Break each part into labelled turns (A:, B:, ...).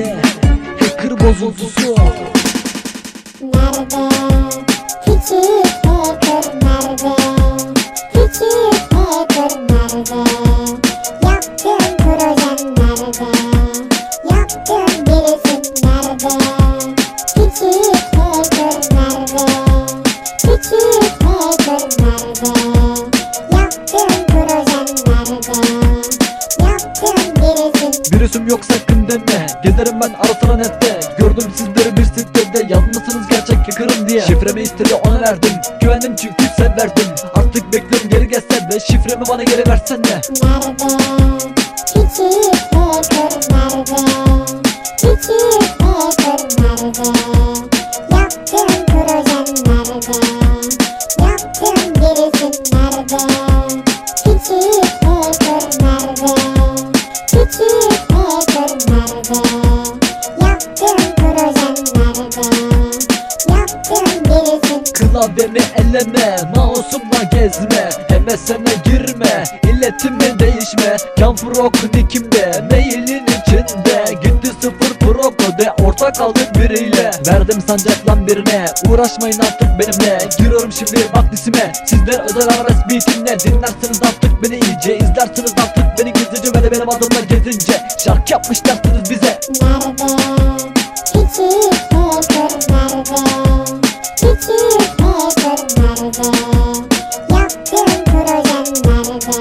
A: beat'le Hacker bozuntusu
B: Nerede? Küçük hacker nerede? Küçük hacker nerede? Yaptığın projen nerede? Yaptığın birisin nerede? Küçük hacker nerede? Küçük hacker nerede?
A: Virüsüm yok sakın deme Gezerim ben ara sıra nette Gördüm sizleri bir sitede Yazmışsınız gerçek yıkarım diye Şifremi istedi ona verdim Güvendim çünkü severdim Artık bekliyorum geri gelse de Şifremi bana geri versene
B: Nerede? Küçük hacker nerede? Küçük hacker nerede? Yaptığın projen nerede? Yaptığın birisin nerede? Küçük hacker nerede?
A: Klavyemi elleme Mouse'umla gezme MSN'e girme İletimi değişme Can Frog nickimde Mailin içinde Gitti sıfır pro kode Ortak kaldık biriyle. Verdim sancak lan birine Uğraşmayın artık benimle. Giriyorum şimdi bak disime Sizler özel adres beatimle Dinlersiniz artık beni iyice İzlersiniz artık beni gizlice. Ve de benim adımla gezince Şarkı yapmış dersiniz bize.
B: Nerede? Nerede? Yaptığın projen nerede?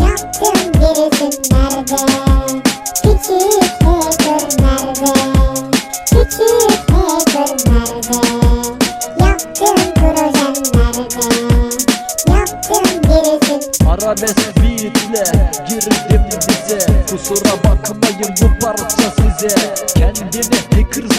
B: Yaptığın birisin nerede? Küçük hacker nerede? Küçük hacker nerede? Yaptığın projen nerede? Yaptığın birisin
A: Arabesk beatle girdim bize Kusura bakmayın bu parça size Kendini hacker